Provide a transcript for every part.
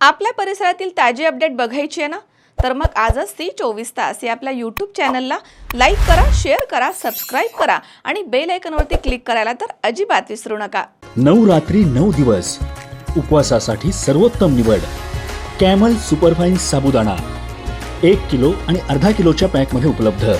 आपल्या परिसरातील ताजी अपडेट बघायची आहे ना? तर मग आजच ती चोवीस तास या आपल्या यूट्यूब चॅनलला लाईक करा शेअर करा सबस्क्राईब करा आणि बेल आयकॉनवरती क्लिक करायला तर अजिबात विसरू नका. नऊ रात्री नऊ दिवस. उपवासासाठी सर्वोत्तम निवड. कॅमल सुपरफाईन साबुदाणा. एक किलो आणि अर्धा किलोच्या पॅकमध्ये उपलब्ध.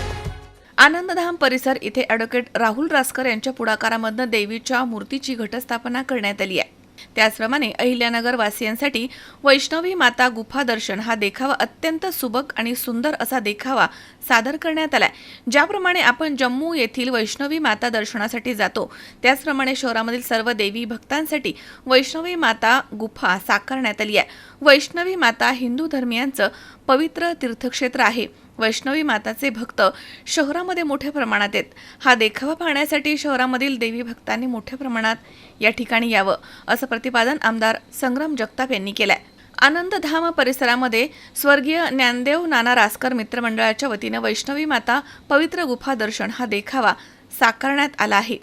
आनंदधाम परिसर इथे ॲडव्होकेट राहुल रासकर यांच्या पुढाकारामधनं देवीच्या मूर्तीची घटस्थापना करण्यात आली आहे. त्याचप्रमाणे अहिल्यानगर वासियांसाठी वैष्णवी माता गुफा दर्शन हा देखावा अत्यंत सुबक आणि सुंदर असा देखावा सादर करण्यात आलाय. ज्याप्रमाणे आपण जम्मू येथील वैष्णवी माता दर्शनासाठी जातो त्याचप्रमाणे शहरामधील सर्व देवी भक्तांसाठी वैष्णवी माता गुफा साकारण्यात आली आहे. वैष्णवी माता हिंदू धर्मियांचं पवित्र तीर्थक्षेत्र आहे. वैष्णवी माताचे भक्त शहरामध्ये मोठ्या प्रमाणात आहेत. हा देखावा पाहण्यासाठी शहरामधील देवी भक्तांनी मोठ्या प्रमाणात या ठिकाणी यावं असं प्रतिपादन आमदार संग्राम जगताप यांनी केलंय. आनंदधाम परिसरामध्ये स्वर्गीय ज्ञानदेव नाना रासकर मित्रमंडळाच्या वतीनं वैष्णवी माता पवित्र गुफा दर्शन हा देखावा साकारण्यात आला आहे.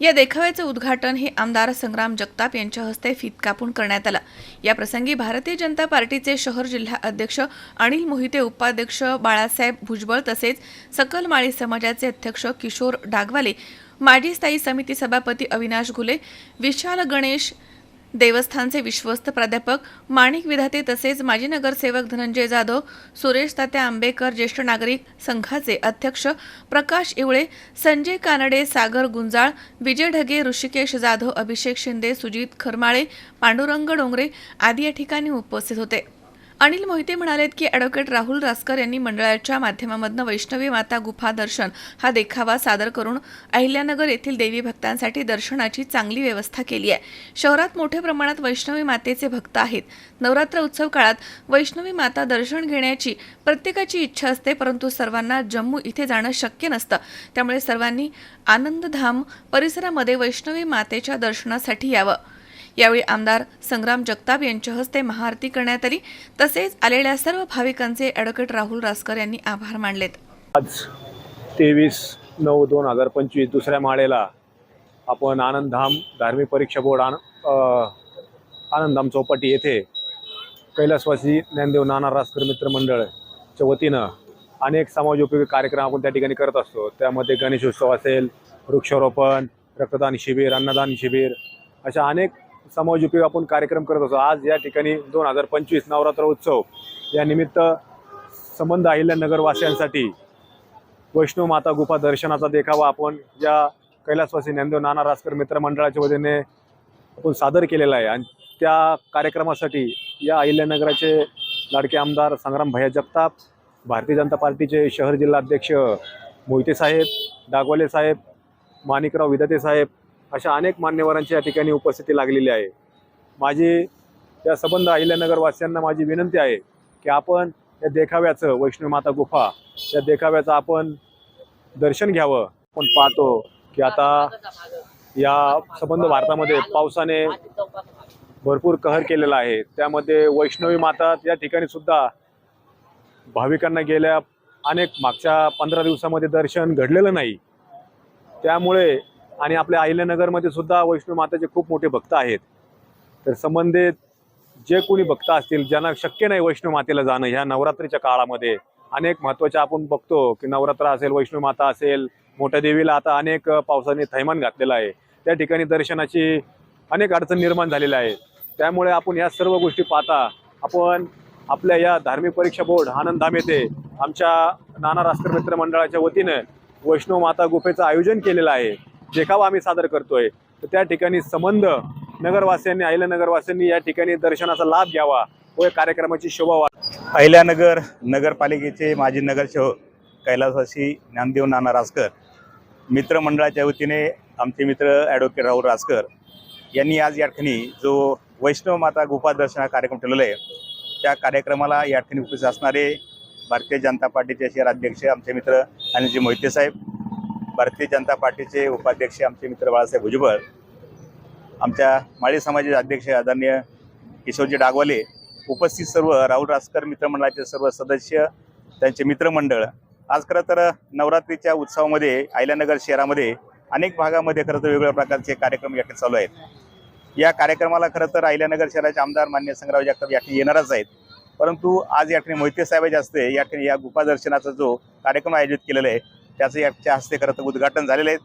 या देखाव्याचे उद्घाटन हे आमदार संग्राम जगताप यांच्या हस्ते फीत कापून करण्यात आलं. या प्रसंगी भारतीय जनता पार्टीचे शहर जिल्हा अध्यक्ष अनिल मोहिते उपाध्यक्ष बाळासाहेब भुजबळ तसेच सकल माळी समाजाचे अध्यक्ष किशोर डागवाले माजी स्थायी समिती सभापती अविनाश घुले विशाल गणेश देवस्थानचे विश्वस्त प्राध्यापक माणिक विधाते तसेच माजी नगरसेवक धनंजय जाधव सुरेश तात्या आंबेकर ज्येष्ठ नागरिक संघाचे अध्यक्ष प्रकाश इवळे संजय कानडे सागर गुंजाळ विजय ढगे ऋषिकेश जाधव अभिषेक शिंदे सुजित खरमाळे पांडुरंग डोंगरे आदी या ठिकाणी उपस्थित होते. अनिल मोहिते म्हणालेत की ॲडव्होकेट राहुल रासकर यांनी मंडळाच्या माध्यमामधनं वैष्णवी माता गुफा दर्शन हा देखावा सादर करून अहिल्यानगर येथील देवी भक्तांसाठी दर्शनाची चांगली व्यवस्था केली आहे. शहरात मोठ्या प्रमाणात वैष्णवी मातेचे भक्त आहेत. नवरात्र उत्सव काळात वैष्णवी माता दर्शन घेण्याची प्रत्येकाची इच्छा असते परंतु सर्वांना जम्मू इथे जाणं शक्य नसतं. त्यामुळे सर्वांनी आनंदधाम परिसरामध्ये वैष्णवी मातेच्या दर्शनासाठी यावं. यावेळी आमदार संग्राम जगताप यांच्या हस्ते महाआरती करण्यात आली. तसेच आलेल्या सर्व भाविकांचे ॲडव्होकेट राहुल रासकर यांनी आभार मानलेत. आज तेवीस नऊ दोन हजार पंचवीस दुसऱ्या माळेला आपण आनंदधाम धार्मिक परीक्षा बोर्ड आन आनंदधाम चौपाटी येथे कैलासवासी ज्ञानदेव नाना रासकर मित्र मंडळच्या वतीनं अनेक समाजोपयोगी कार्यक्रम आपण त्या ठिकाणी करत असतो. त्यामध्ये गणेशोत्सव असेल वृक्षारोपण रक्तदान शिबिर अन्नदान शिबिर अशा अनेक समाजोपयोगी आपण कार्यक्रम करत असतो. आज या ठिकाणी दोन हजार पंचवीस नवरात्र उत्सव या निमित्त संबंध अहिल्यानगर वैष्णव माता गुफा दर्शनाचा देखावा आपण या कैलासवासी ज्ञानदेव नाना रासकर मित्रमंडळाच्या वतीने आपण सादर केलेला आहे. आणि त्या कार्यक्रमासाठी या अहिल्यानगराचे लाडके आमदार संग्राम भैया जगताप भारतीय जनता पार्टीचे शहर जिल्हा अध्यक्ष मोहिते साहेब डागवाले साहेब माणिकराव विदते साहेब अशा अनेक मान्यवरांची या ठिकाणी उपस्थिती लागलेली आहे. माझी त्या संबंध अहिल्यानगर नगरवासियांना माझी विनंती आहे की आपण या देखाव्याचं वैष्णवी माता गुफा या देखाव्याचं आपण दर्शन घ्यावं. आपण पाहतो की आता या संबंध भारतामध्ये पावसाने भरपूर कहर केलेला आहे. त्यामध्ये वैष्णवी माता या ठिकाणी सुद्धा भाविकांना गेल्या अनेक मागच्या पंधरा दिवसामध्ये दर्शन घडलेलं नाही. त्यामुळे आणि आपल्या अहिल्यानगरमध्ये सुद्धा वैष्णव माताचे खूप मोठे भक्त आहेत. तर संबंधित जे कोणी भक्त असतील ज्यांना शक्य नाही वैष्णव मातेला जाणं ह्या नवरात्रीच्या काळामध्ये अनेक महत्त्वाच्या आपण बघतो की नवरात्र असेल वैष्णव माता असेल मोठ्या देवीला आता अनेक पावसाने थैमान घातलेलं आहे. त्या ठिकाणी दर्शनाची अनेक अडचण निर्माण झालेली आहे त्यामुळे आपण या सर्व गोष्टी पाहता आपण आपल्या या धार्मिक परीक्षा बोर्ड आनंदधाम येथे आमच्या नाना राष्ट्र मित्र मंडळाच्या वतीनं वैष्णव माता गुफेचं आयोजन केलेलं आहे. देखावा आम्ही सादर करतोय. तर त्या ठिकाणी संबंध नगरवासियांनी अहिल्यानगरवासियांनी या ठिकाणी दर्शनाचा लाभ घ्यावा व या कार्यक्रमाची शोभा वा अहिल्यानगर नगरपालिकेचे माजी नगरसेवक कैलासवासी ज्ञानदेव नाना रासकर मित्रमंडळाच्या वतीने आमचे मित्र ॲडव्होकेट राहुल रासकर यांनी आज या ठिकाणी जो वैष्णव माता गुफा दर्शना कार्यक्रम ठेवलेला आहे त्या कार्यक्रमाला या ठिकाणी उपस्थित असणारे भारतीय जनता पार्टीचे शहर अध्यक्ष आमचे मित्र अनिलजी मोहिते साहेब भारतीय जनता पार्टीचे उपाध्यक्ष आमचे मित्र बाळासाहेब भुजबळ आमच्या माळी समाजाचे अध्यक्ष आदरणीय किशोरजी डागवाले उपस्थित सर्व राहुल रासकर मित्रमंडळाचे सर्व सदस्य त्यांचे मित्रमंडळ. आज खरं तर नवरात्रीच्या उत्सवामध्ये अहिल्यानगर शहरामध्ये अनेक भागामध्ये खरं तर वेगवेगळ्या प्रकारचे कार्यक्रम या ठिकाणी चालू आहेत. या कार्यक्रमाला खरं तर अहिल्यानगर शहराचे आमदार मान्य संग्राव जगताप या ठिकाणी येणारच आहेत. परंतु आज या ठिकाणी मोहिते साहेबाचे असते या ठिकाणी या गुफा दर्शनाचा जो कार्यक्रम आयोजित केलेला आहे त्याचं याच्या हस्ते खरं तर उद्घाटन झालेलं आहे.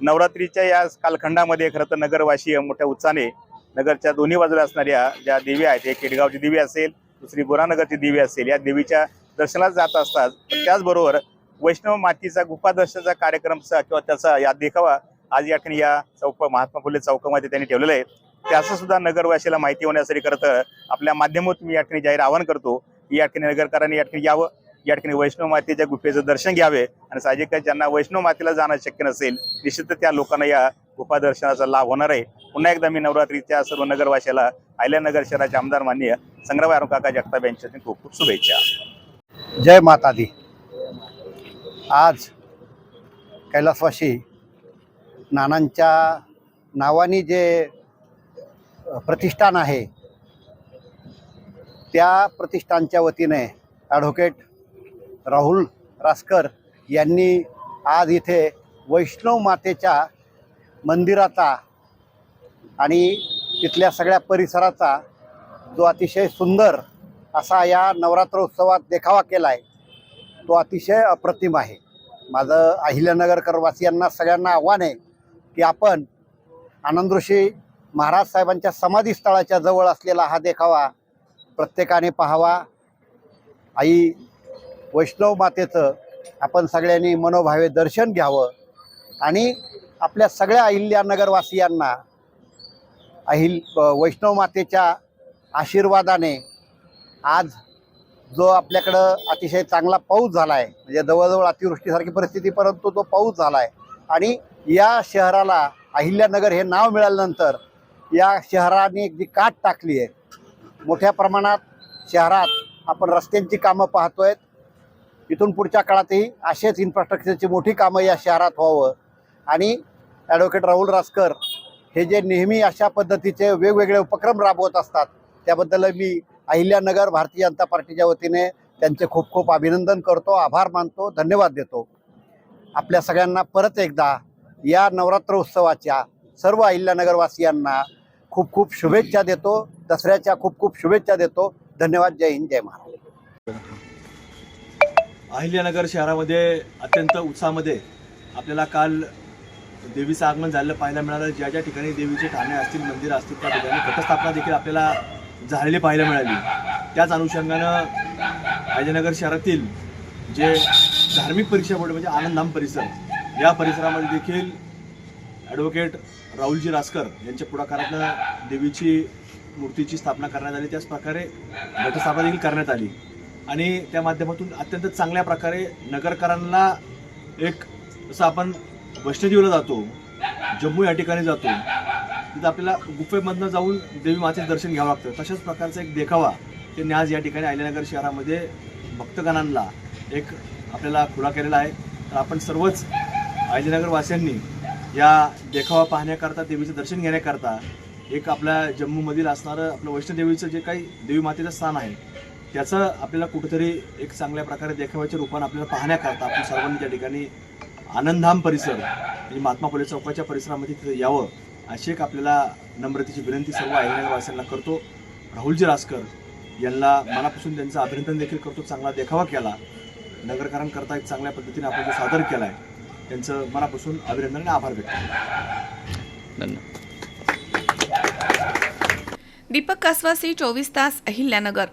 नवरात्रीच्या या कालखंडामध्ये खरं तर नगरवासीय मोठ्या उत्साहाने नगरच्या दोन्ही बाजूला असणाऱ्या ज्या देवी आहेत एक केडगावची देवी असेल दुसरी बोरानगरची देवी असेल या देवीच्या दर्शनाला जात असतात. पण त्याचबरोबर वैष्णव मातीचा गुफा दर्शनाचा कार्यक्रमचा किंवा त्याचा या देखावा आज या ठिकाणी या चौक महात्मा फुले चौकामध्ये त्यांनी ठेवलेलं आहे. त्याचं सुद्धा नगरवासीला माहिती होण्यासाठी खरं तर आपल्या माध्यमातून मी या ठिकाणी जाहीर आवाहन करतो की या ठिकाणी नगरकरांनी या ठिकाणी यावं. या ठिकाणी वैष्णव मातेच्या गुफेचं दर्शन घ्यावे आणि साहजिकच ज्यांना वैष्णव मातेला जाणं शक्य नसेल निश्चित त्या लोकांना या गुफा दर्शनाचा लाभ होणार आहे. पुन्हा एकदा मी नवरात्रीच्या सर्व नगरवासियाला आयल्यानगर शहराचे आमदार मान्य संग्राम काका जगताप यांच्या खूप खूप शुभेच्छा. जय माता दी आज कैलासवासी नानांच्या नावाने जे प्रतिष्ठान आहे त्या प्रतिष्ठानच्या वतीने ॲडव्होकेट राहुल रासकर यांनी आज इथे वैष्णव मातेच्या मंदिराचा आणि तिथल्या सगळ्या परिसराचा जो अतिशय सुंदर असा या नवरात्रोत्सवात देखावा केला आहे तो अतिशय अप्रतिम आहे. माझं अहिल्यानगरकर वासियांना सगळ्यांना आव्हान आहे की आपण आनंदऋषी महाराज साहेबांच्या समाधीस्थळाच्या जवळ असलेला हा देखावा प्रत्येकाने पाहावा. आई वैष्णव मातेचं आपण सगळ्यांनी मनोभावे दर्शन घ्यावं. आणि आपल्या सगळ्या अहिल्यानगरवासियांना अहिल वैष्णव मातेच्या आशीर्वादाने आज जो आपल्याकडं अतिशय चांगला पाऊस झाला आहे म्हणजे जवळजवळ अतिवृष्टीसारखी परिस्थिती परंतु तो पाऊस झाला आहे आणि या शहराला अहिल्यानगर हे नाव मिळाल्यानंतर या शहराने जी काट टाकली आहे मोठ्या प्रमाणात शहरात आपण रस्त्यांची कामं पाहतो आहेत इथून पुढच्या काळातही असेच इन्फ्रास्ट्रक्चरची मोठी कामं या शहरात व्हावं. आणि ॲडव्होकेट राहुल रासकर हे जे नेहमी अशा पद्धतीचे वेगवेगळे उपक्रम राबवत असतात त्याबद्दल मी अहिल्यानगर भारतीय जनता पार्टीच्या वतीने त्यांचे खूप खूप अभिनंदन करतो आभार मानतो धन्यवाद देतो. आपल्या सगळ्यांना परत एकदा या नवरात्र उत्सवाच्या सर्व अहिल्यानगरवासियांना खूप खूप शुभेच्छा देतो दसऱ्याच्या खूप खूप शुभेच्छा देतो. धन्यवाद जय हिंद जय महाराज अहिल्यानगर शहरामध्ये अत्यंत उत्साहामध्ये आपल्याला काल देवीचं आगमन झालेलं पाहायला मिळालं. ज्या ज्या ठिकाणी देवीचे ठाणे असतील मंदिरं असतील त्या ठिकाणी घटस्थापना देखील आपल्याला झालेली पाहायला मिळाली. त्याच अनुषंगानं अहिल्यानगर शहरातील जे धार्मिक परीक्षा बोर्ड म्हणजे आनंदधाम परिसर या परिसरामध्ये देखील ॲडव्होकेट राहुलजी रासकर यांच्या पुढाकारातनं देवीची मूर्तीची स्थापना करण्यात आली. त्याच प्रकारे घटस्थापना देखील करण्यात आली. आणि त्या माध्यमातून अत्यंत चांगल्या प्रकारे नगरकरांना एक जसं आपण वैष्णोदेवीला जातो जम्मू या ठिकाणी जातो तिथं आपल्याला गुफेमधनं जाऊन देवी मातेचं दर्शन घ्यावं लागतं. तशाच प्रकारचा एक देखावा त्यांनी आज या ठिकाणी अहिल्यानगर शहरामध्ये भक्तगणांना एक आपल्याला खुला केलेला आहे. तर आपण सर्वच अहिल्यानगरवासियांनी या देखावा पाहण्याकरता देवीचं दर्शन घेण्याकरता एक आपल्या जम्मूमधील असणारं आपलं वैष्णोदेवीचं जे काही देवी मातेचं स्थान आहे त्याचं आपल्याला कुठेतरी एक चांगल्या प्रकारे देखाव्याच्या रूपानं आपल्याला पाहण्याकरता आपण सर्वांनी त्या ठिकाणी आनंदधाम परिसर म्हणजे महात्मा फुले चौकाच्या परिसरामध्ये तिथं यावं अशी एक आपल्याला नम्रतेची विनंती सर्व अहिल्यानगरवासियांना करतो. राहुलजी रासकर यांना मनापासून त्यांचं अभिनंदन देखील करतो. चांगला देखावा केला. नगरकरांकरता एक चांगल्या पद्धतीने आपण जो सादर केला आहे त्यांचं मनापासून अभिनंदन आणि आभार व्यक्त करतो. दीपक कासवासी चोवीस तास अहिल्यानगर.